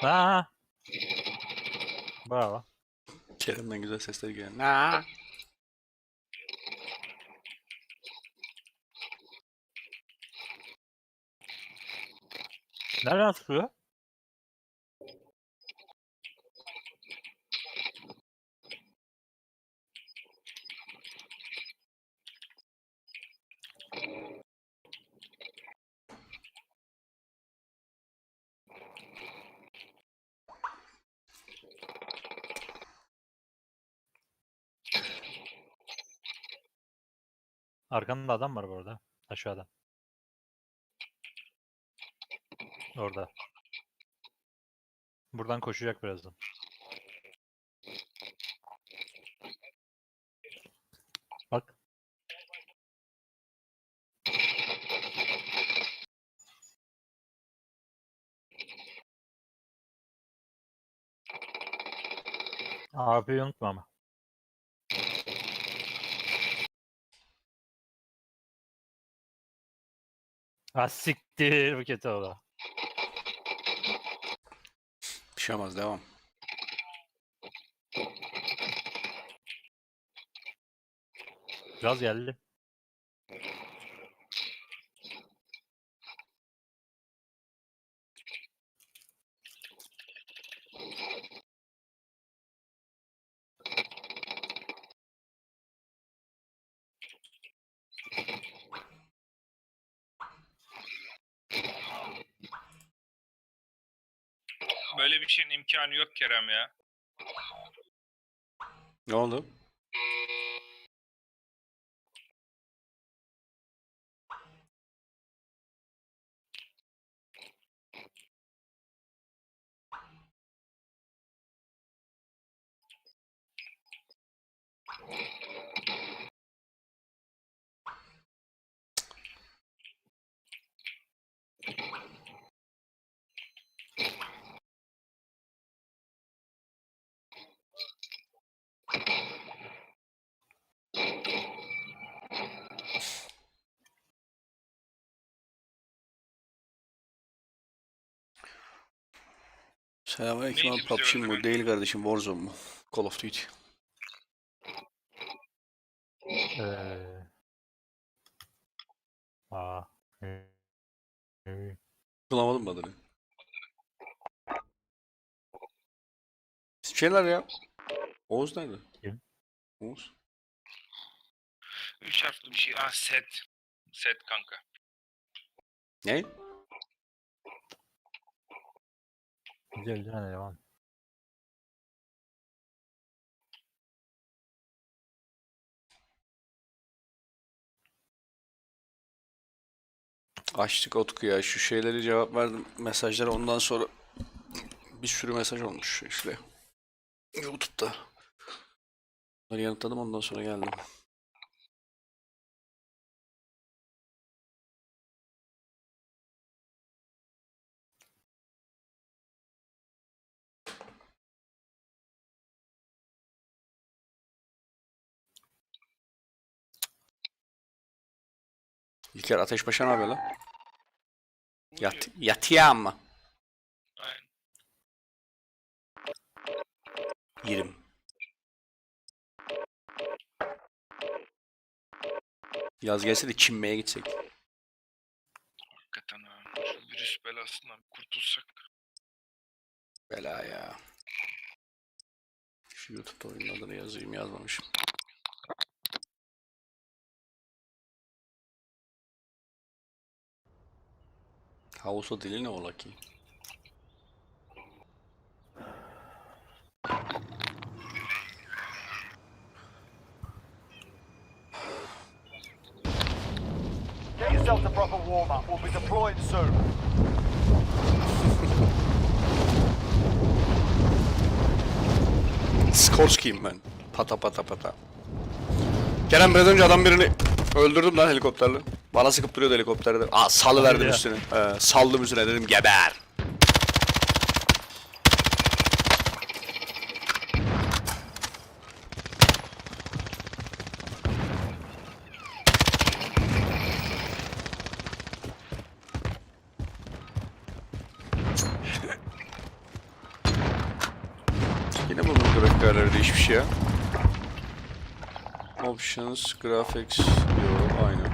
Ha. Bravo. Kerem'den güzel sesler geliyor. Na. Nereden sıkıyor? Arkanda adam var bu arada. Aşağıda. Orada. Buradan koşacak birazdan. Bak. AP'yi unutma ama. Ha siktir Buket oğlu. Bir şey olmaz devam. Gaz geldi. Böyle bir şeyin imkanı yok Kerem ya. Ne oldu? Selamünaleyküm abi PUBG mu? öldüren? Değil kardeşim Warzone mu? Call of Duty. Ee... Aa. Ee, ee. Bulamadım mı adını? Şeyler ya. Oğuz nerede? Kim? Oğuz. Üç harfli bir şey. Ah set. Set kanka. Ne? Güzel devam. Açtık Utku ya. Şu şeyleri cevap verdim. Mesajlara ondan sonra bir sürü mesaj olmuş işte. YouTube'da. Bunları yanıtladım ondan sonra geldim. İlker Ateşbaşa ne haber lan? Yat, yatıya ama. Aynen. Yerim. Yaz gelse de çinmeye gitsek. Hakikaten ha. Şu virüs belasından kurtulsak. Bela ya. Şu YouTube'da oyunun adını yazayım yazmamışım. Havusa dili ne ola ki? Get yourself to proper warm up. We'll be deploying soon. Skorski'yim ben. Pata pata pata. Kerem biraz önce adam birini öldürdüm lan helikopterle. Bana sıkıp duruyordu helikopterde. Aa salı verdim Hadi ya. üstüne. Ee, saldım üstüne dedim geber. Yine bunun grafik ayarları değişmiş ya. Options, graphics diyor aynı.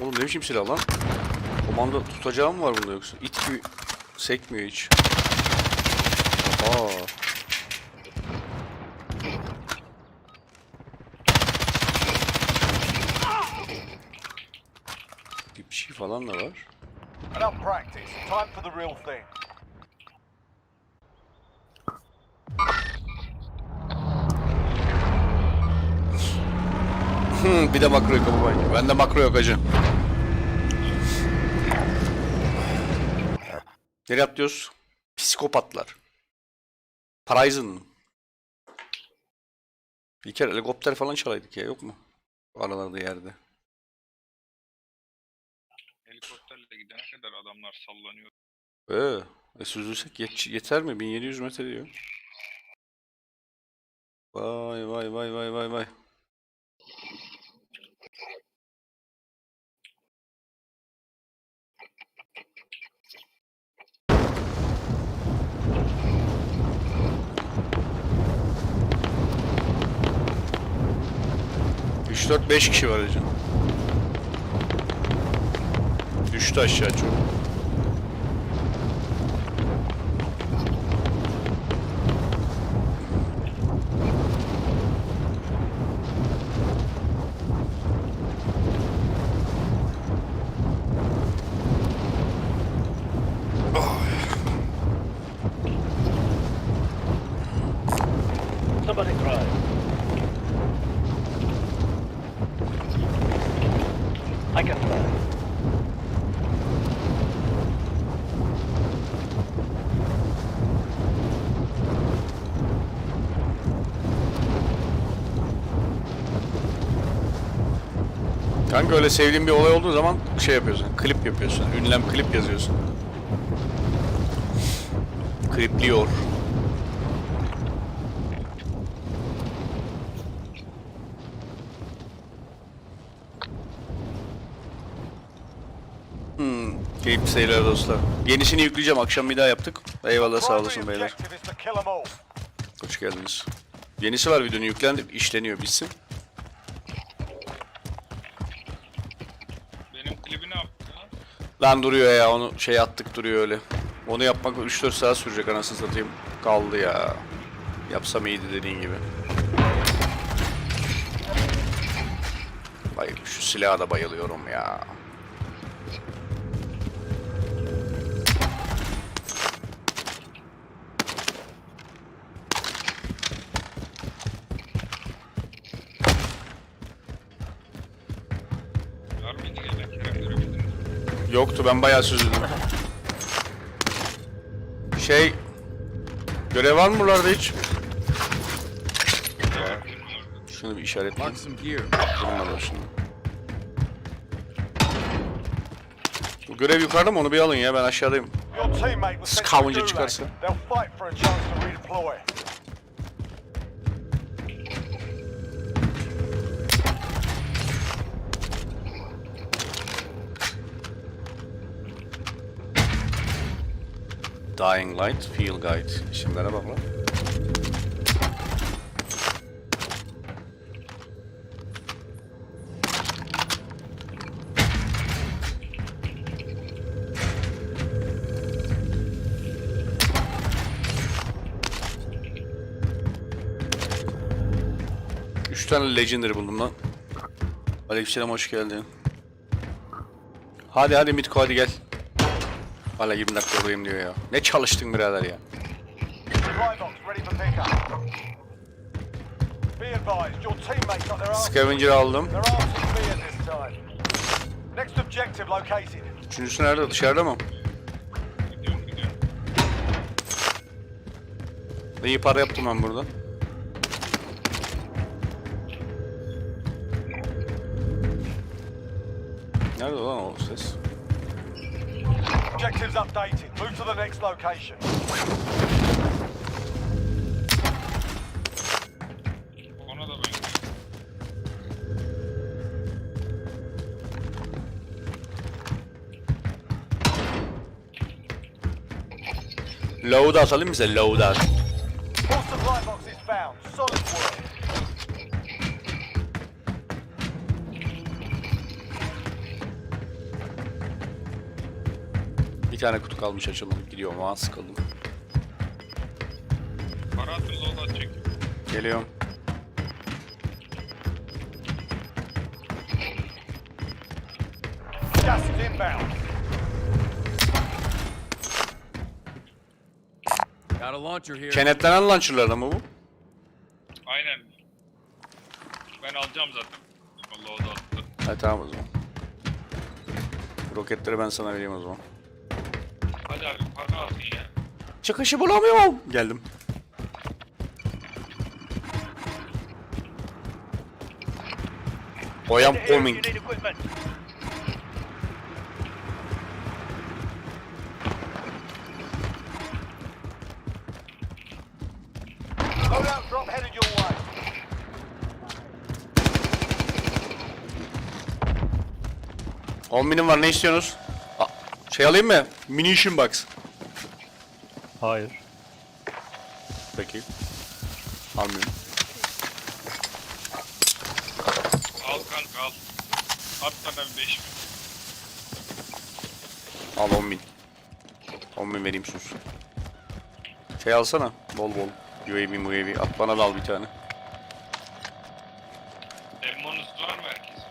Oğlum ne biçim silah lan? Komanda tutacağı mı var bunda yoksa? İt gibi sekmiyor hiç. Aa. Bir şey falan da var. Time for the real thing. Hmm, bir de makro yok ama ben. Bende makro yok hacı. Nereye atlıyoruz? Psikopatlar. Horizon. Bir kere helikopter falan çalaydık ya yok mu? Aralarda yerde. Helikopterle gidene kadar adamlar sallanıyor. Ee, e süzülsek yet- yeter mi? 1700 metre diyor. Vay vay vay vay vay vay. Üç dört beş kişi var hocam. Düştü aşağı çok. Somebody drive. I can drive. Kanka öyle sevdiğin bir olay olduğu zaman şey yapıyorsun, klip yapıyorsun. Ünlem klip yazıyorsun. Klipliyor. Hmm, keyifli seyirler dostlar. Yenisini yükleyeceğim, akşam bir daha yaptık. Eyvallah sağ olasın beyler. Hoş geldiniz. Yenisi var videonun yüklendi, işleniyor, bitsin. Benim klibi ne yaptı? Lan duruyor ya onu şey attık duruyor öyle. Onu yapmak 3-4 saat sürecek anasını satayım. Kaldı ya. Yapsam iyiydi dediğin gibi. Bayıl şu silaha da bayılıyorum ya. Yoktu ben bayağı süzüldüm. Şey... Görev var mı buralarda hiç? Şunu bir işaretleyeyim. Durmadan şimdi. Bu görev yukarıda mı? Onu bir alın ya. Ben aşağıdayım. Your teammate was sent to Scavenge the gulag. çıkarsa. Dying Light, Field Guide. İsimlere bak lan. Üç tane Legendary buldum lan. Aleykümselam hoş geldin. Hadi hadi Mitko hadi gel. Hala 20 dakika oradayım diyor ya. Ne çalıştın birader ya. Scavenger aldım. Üçüncüsü nerede? Dışarıda mı? Gidiyorum gidiyorum. İyi para yaptım ben buradan. Nerede lan o ses? Objectives updated. Move to the next location. Ona da ben gidiyorum. Loadout alayım mı size? Loadout. Tane kutu kalmış açalım. Gidiyorum ama sıkıldım. Para atın çek. Geliyorum. Gas is inbound. Got a launcher here. Kenetlenen launcher'lar mı bu? Aynen. Ben alacağım zaten. Loadout'u. Ha tamam o zaman. Roketleri ben sana vereyim o zaman. Çıkışı bulamıyorum. Geldim. I am coming. On minim var ne istiyorsunuz? Şey alayım mı? Munition box. Hayır. Peki. Almıyorum. Al kanka al. At bana 5 bin. Al 10 bin. 10 bin vereyim sus. Şey alsana. Bol bol. UAV UAV. At bana da al bir tane. Emmonus var mı herkes?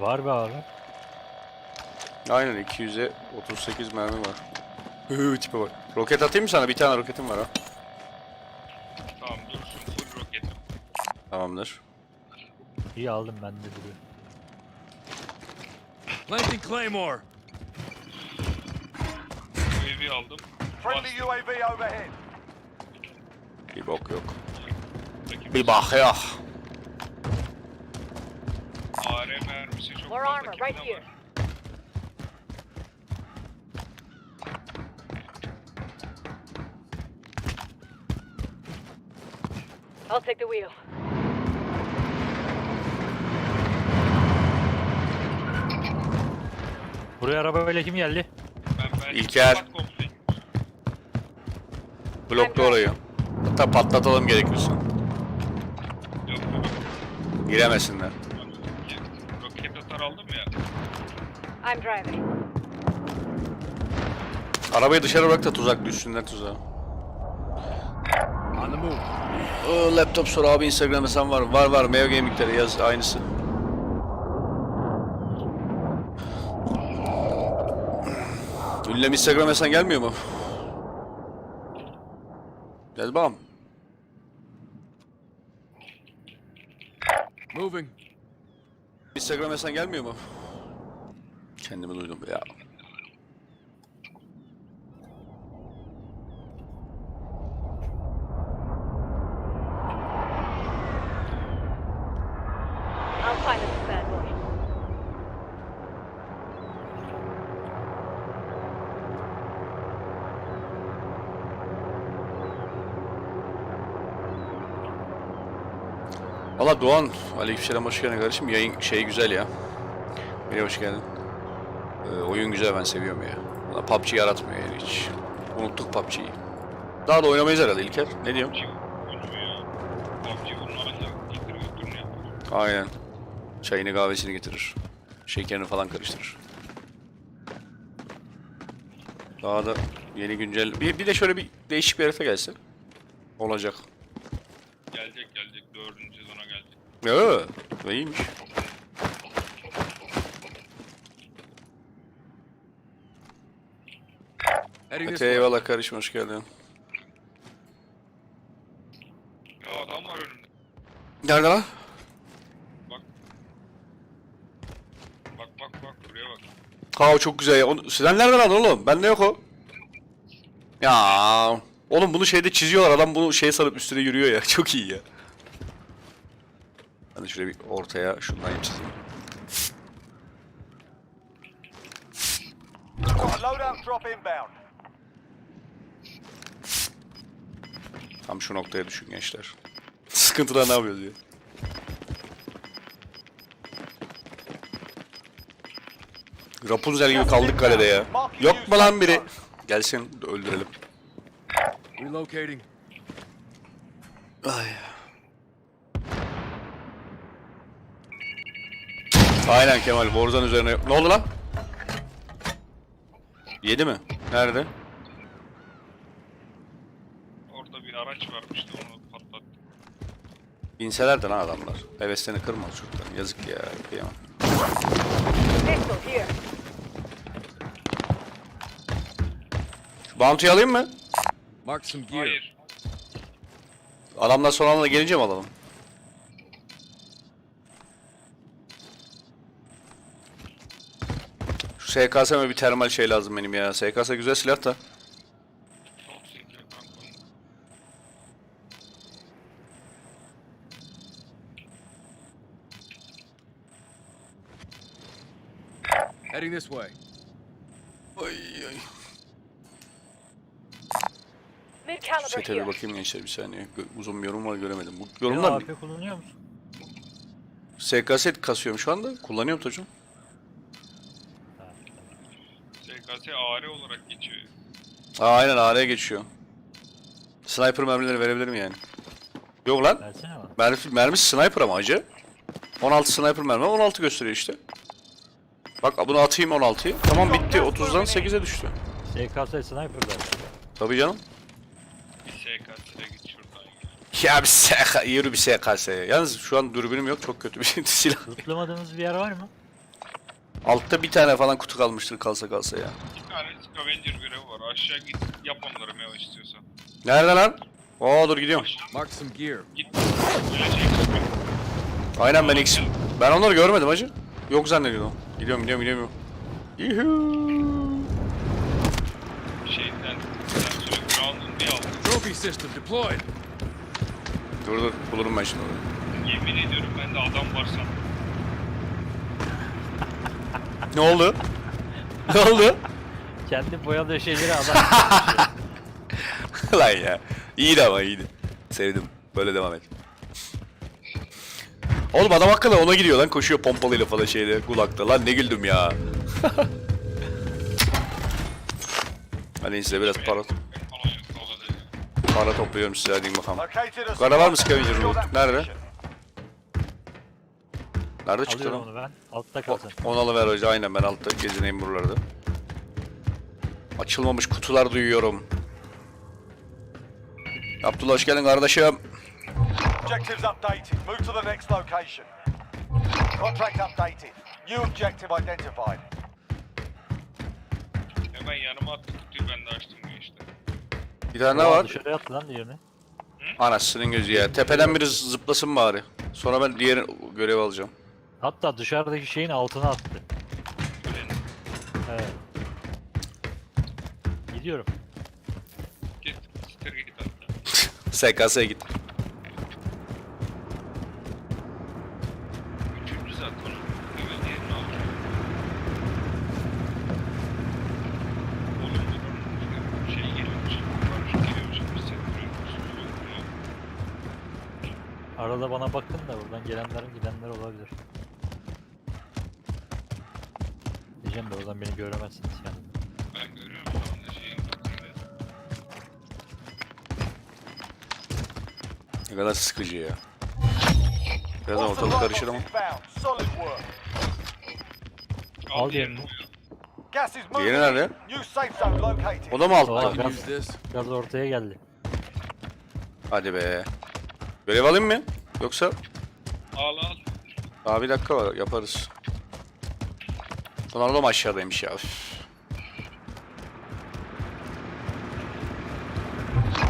Var be abi. Aynen 200'e 38 mermi var. Hı tipe bak. Roket atayım mı sana? Bir tane roketim var ha. Tamam dursun full roket. Tamamdır. İyi aldım ben de duruyor. Planting Claymore. UAV aldım. Friendly UAV overhead. Bir bok yok. Rakip Bir bak ya. AR mermisi çok More fazla armor kimde right var? here. I'll take the wheel. Buraya arabayla kim geldi? Ben ben İlker. Kapat. Blokla orayı. Hatta patlatalım gerekiyorsa. Yok yok. Giremesinler. Aldım ya. I'm driving. Arabayı dışarı bırak da tuzak düşsünler tuzağa. On the move. Oo, laptop sor abi Instagram'da sen var? Var var Meo Gaming'leri yaz aynısı. Ünlem Instagram'a sen gelmiyor mu? Gel bakalım. Moving. Instagram'a sen gelmiyor mu? Kendimi duydum ya. I'll find this bad boy. Doğan, aleykümselam hoş geldin kardeşim. Yayın şey güzel ya. Beni hoş geldin. Ee, oyun güzel ben seviyorum ya. Valla PUBG yaratmıyor yani hiç. Unuttuk PUBG'yi. Daha da oynamayız herhalde İlker. Ne diyorsun? Aynen. Çayını kahvesini getirir. Şekerini falan karıştırır. Daha da yeni güncel... Bir, bir de şöyle bir değişik bir herife gelse. Olacak. Gelecek gelecek. Dördüncü sezona gelecek. Ya, iyiymiş. Way. eyvallah kardeşim hoş geldin. Ya adam var önümde. Nerede lan? Bak. Bak bak bak buraya bak. Ha o çok güzel ya. Onu, sizden nereden aldın oğlum? Bende yok o. Ya. Oğlum bunu şeyde çiziyorlar. Adam bunu şey sarıp üstüne yürüyor ya. Çok iyi ya. Hadi şöyle bir ortaya şundan çizeyim. Tam şu noktaya düşün gençler. Sıkıntıda ne yapıyoruz ya? Rapunzel gibi kaldık kalede ya. Yok mu lan biri? Gelsin öldürelim. Relocating. Ay. Aynen Kemal. Borzan üzerine. Ne oldu lan? Yedi mi? Nerede? Orada bir araç varmış da onu patlattı. Binseler de lan adamlar. Heveslerini kırma çocuklar. Yazık ya. Kıyamam. Şu bounty'yi alayım mı? Mark some gear. Hayır. Adamlar son anda gelince mi alalım? Şu SKS'me bir termal şey lazım benim ya. SKS güzel silah da. Heading this way. Ay Çete bir bakayım gençler bir saniye. Gö- uzun bir yorum var göremedim. Bu yorumlar AP kullanıyor musun? SKS kasıyorum şu anda. Kullanıyorum Tocuğum. SKS AR olarak geçiyor. Aa aynen AR'ya geçiyor. Sniper mermileri verebilirim yani. Yok lan. Versene bana. Mermi, mermisi sniper ama acı. 16 sniper mermi 16 gösteriyor işte. Bak bunu atayım 16'yı. Tamam bitti. 30'dan 8'e düştü. SKS sniper ver. Tabii canım. SKS'e git şuradan ya. Ya bir SK, yürü bir SKS. Yalnız şu an dürbünüm yok. Çok kötü bir silah. Lootlamadığımız bir yer var mı? Altta bir tane falan kutu kalmıştır kalsa kalsa ya. Bir tane Scavenger görevi var. Aşağı git yap onları Meo istiyorsan. Nerede lan? Oo dur gidiyorum. Mark some gear. Git. Şey. Aynen ben X. Ben onları görmedim hacı. Yok zannediyordum. Gidiyorum gidiyorum gidiyorum. Yuhuu. Şeyden. Sen sonra ground'un bir aldın. Trophy system deployed. Dur dur bulurum ben şimdi onu. Yemin ediyorum ben de adam var sandım. Ne oldu? ne oldu? Kendi boyadığı şeyleri adam Lan ya. İyiydi ama iyiydi. Sevdim. Böyle devam et. Oğlum adam hakikaten ona gidiyor lan koşuyor pompalıyla falan şeyde kulakta. Lan ne güldüm ya. Hadi size biraz para, para topluyorum size hadi bakalım. Yukarıda var mı scavenger loot? Nerede? Nerede çıktı alıyorum lan? onu ben. Altta kalsın. Onu alıver hoca aynen ben altta gezineyim buralarda. Açılmamış kutular duyuyorum. Abdullah hoş geldin kardeşim. Objectives updated. Move to the next location. Contract updated. New objective identified. Hemen yanıma attı kutuyu ben de açtım bu işte. Bir tane daha var. Dışarıya attı lan diğerini. Anasının gözü ya. Tepeden biri zıplasın bari. Sonra ben diğer görev alacağım. Hatta dışarıdaki şeyin altına attı. Evet. Gidiyorum. Git. Siter git hatta. SKS'ye git. Üçüncü zaten onun. Hemen diğerini aldım. Oğlum buranın şey geliyormuş. Barış geliyormuş. Bir sektörüyormuş. Arada bana bakın da buradan gelenlerin gidenler olabilir. Diyeceğim de oradan beni göremezsiniz yani. Ben görüyorum şu anda şeyin bakımda. Ne kadar sıkıcı ya. Birazdan ortalık karışır ama. Solid work. Al diğerini. Gas is moving. Diğeri nerede? New safe zone located. O da mı altta? Use this. Gaz ortaya geldi. Hadi be. Görev alayım mı? Yoksa? Al al. Daha bir dakika var yaparız. Mu aşağıdaymış ya? Üf.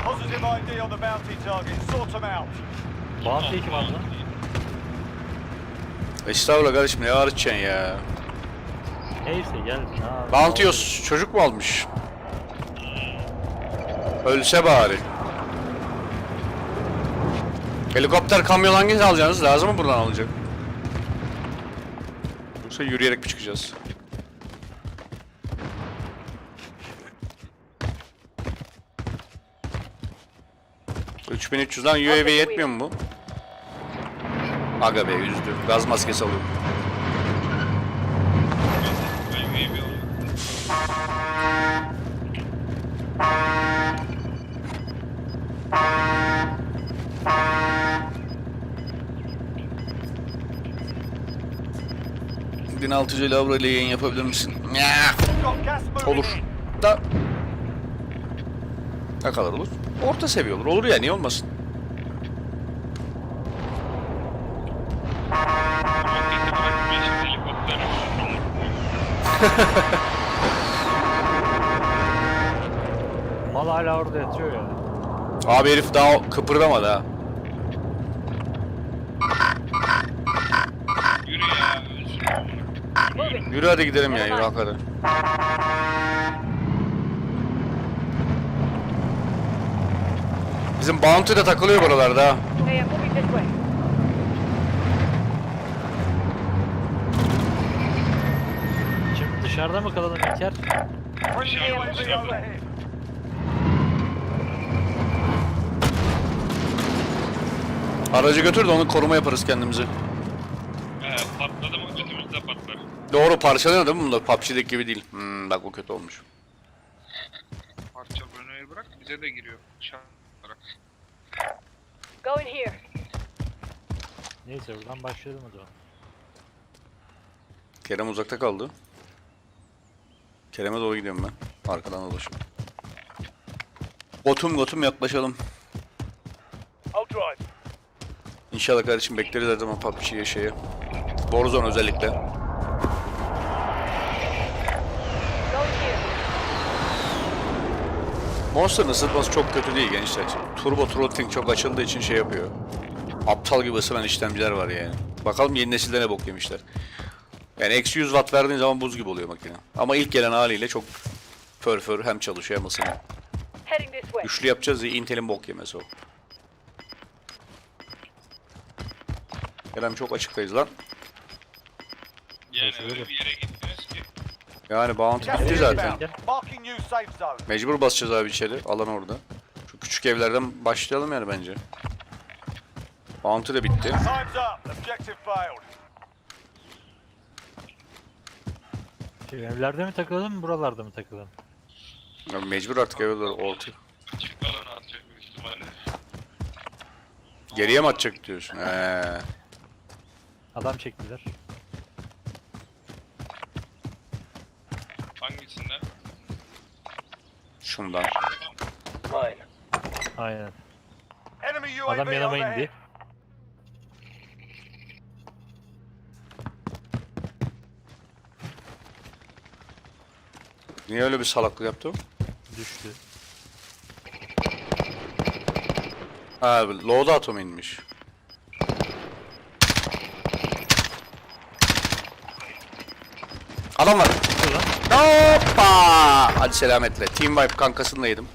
Positive ID on the bounty target. Sort them out. Bounty kim aldı lan? Estağfurullah kardeşim ne ağrıtacaksın ya? Neyse gel. Ha, Bountyos çocuk mu almış? Ölse bari. Helikopter kamyon hangisi alacaksınız? Lazım mı buradan alacak? Yoksa yürüyerek mi çıkacağız? ...3300'dan UAV yetmiyor mu bu? Aga be üzdü. Gaz maskesi alıyorum. 16 Lavra ile yayın yapabilir misin? Ya, olur. Da ne kadar olur? Orta seviye olur. Olur ya niye olmasın? Mal hala orada yatıyor ya. Abi herif daha kıpırdamadı ha. Yürü hadi gidelim ya yürü hakikaten. Bizim bounty de takılıyor buralarda ha. Hey, I'm moving this way. Şimdi dışarıda mı kalalım İlker? Overhead. Aracı götür de onu koruma yaparız kendimizi. He, patladı mı götümüzde patlar. Doğru parçalanıyor değil mi bunlar? PUBG'deki gibi değil. Hmm, bak o kötü olmuş. Parça bölmeyi bırak bize de giriyor. Şartlara. Go in here. Neyse buradan başlayalım o zaman. Kerem uzakta kaldı. Kerem'e doğru gidiyorum ben. Arkadan dolaşıyorum. Gotum gotum yaklaşalım. I'll drive. İnşallah kardeşim bekleriz her zaman PUBG'ye şeye. Warzone özellikle. Go in here. Monster'ın ısıtması çok kötü değil gençler. Turbo throttling çok açıldığı için şey yapıyor. Aptal gibi ısınan işlemciler var yani. Bakalım yeni nesilde ne bok yemişler. Yani eksi 100 watt verdiğin zaman buz gibi oluyor makine. Ama ilk gelen haliyle çok för för hem çalışıyor hem ısınıyor. Heading this way. Üçlü yapacağız diye Intel'in bok yemesi o. Kerem çok açıktayız lan. Yani öyle bir yere. Yani bounty Gas bitti zaten. Mecbur basacağız abi içeri. Alan orada. Şu küçük evlerden başlayalım yani bence. Bounty de bitti. Şey, evlerde mi takılalım buralarda mı takılalım? Ya mecbur artık büyük ihtimalle. Geriye mi atacak diyorsun? Ee, Adam çektiler. Şundan. Mine. Aynen. Adam yanıma indi. Niye öyle bir salaklık yaptı? o? Düştü. Ha, loadout atom inmiş. Adam var. Lan. Hoppa! Hadi selametle. Team wipe kankasındaydım.